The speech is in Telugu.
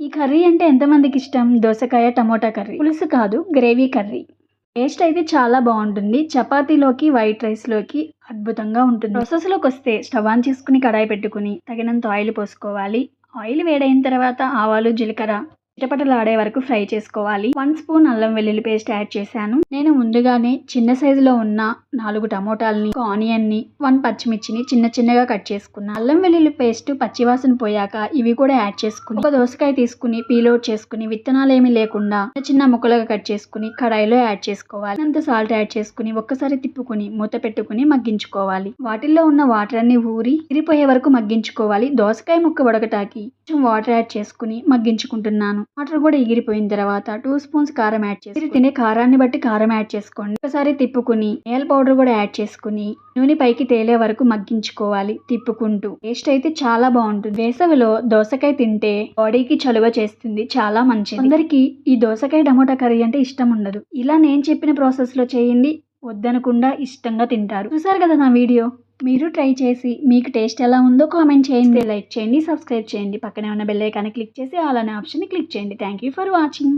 ఈ కర్రీ అంటే ఎంతమందికి ఇష్టం? దోసకాయ టమోటా కర్రీ. పులుసు కాదు గ్రేవీ కర్రీ. టేస్ట్ అయితే చాలా బాగుంటుంది. చపాతీలోకి వైట్ రైస్లోకి అద్భుతంగా ఉంటుంది. ప్రాసెస్లోకి వస్తే స్టవ్ ఆన్ చేసుకుని కడాయి పెట్టుకుని తగినంత ఆయిల్ పోసుకోవాలి. ఆయిల్ వేడైన తర్వాత ఆవాలు జీలకర్ర చిటపటలాడే వరకు ఫ్రై చేసుకోవాలి. వన్ స్పూన్ అల్లం వెల్లుల్లి పేస్ట్ యాడ్ చేశాను. నేను ముందుగానే చిన్న సైజులో ఉన్న నాలుగు టమోటాలని ఒక ఆనియన్ని వన్ పచ్చిమిర్చిని చిన్న చిన్నగా కట్ చేసుకున్నాను అల్లం వెల్లుల్లి పేస్ట్ పచ్చివాసన పోయాక ఇవి కూడా యాడ్ చేసుకుని ఒక దోసకాయ తీసుకుని పీల్ చేసుకుని విత్తనాలు ఏమీ లేకుండా చిన్న చిన్న ముక్కలుగా కట్ చేసుకుని కడాయిలో యాడ్ చేసుకోవాలి. అంత సాల్ట్ యాడ్ చేసుకుని ఒక్కసారి తిప్పుకుని మూత పెట్టుకుని మగ్గించుకోవాలి. వాటిల్లో ఉన్న వాటర్ అన్ని ఊరి ఇరిపోయే వరకు మగ్గించుకోవాలి. దోసకాయ ముక్క ఉడకటాకి కొంచెం వాటర్ యాడ్ చేసుకుని మగ్గించుకుంటున్నాను. వాటర్ కూడా ఎగిరిపోయిన తర్వాత టూ స్పూన్స్ కారం యాడ్ చేసి మీరు తినే కారాన్ని బట్టి కారం యాడ్ చేసుకోండి. ఒకసారి తిప్పుకుని నేల పౌడర్ కూడా యాడ్ చేసుకుని నూనె పైకి తేలే వరకు మగ్గించుకోవాలి తిప్పుకుంటూ. టేస్ట్ అయితే చాలా బాగుంటుంది. వేసవిలో దోసకాయ తింటే బాడీకి చలువ చేస్తుంది చాలా మంచిది. అందరికి ఈ దోసకాయ టమోటా కర్రీ అంటే ఇష్టం ఉండదు. ఇలా నేను చెప్పిన ప్రాసెస్లో చేయండి. వద్దనకుండా ఇష్టంగా తింటారు. చూసారు కదా నా వీడియో? మీరు ట్రై చేసి మీకు టేస్ట్ ఎలా ఉందో కామెంట్ చేయండి. లైక్ చేయండి సబ్స్క్రైబ్ చేయండి. పక్కనే ఉన్న బెల్ ఐకాన్ని క్లిక్ చేసి ఆల్ అనే ఆప్షన్ క్లిక్ చేయండి. Thank you for watching.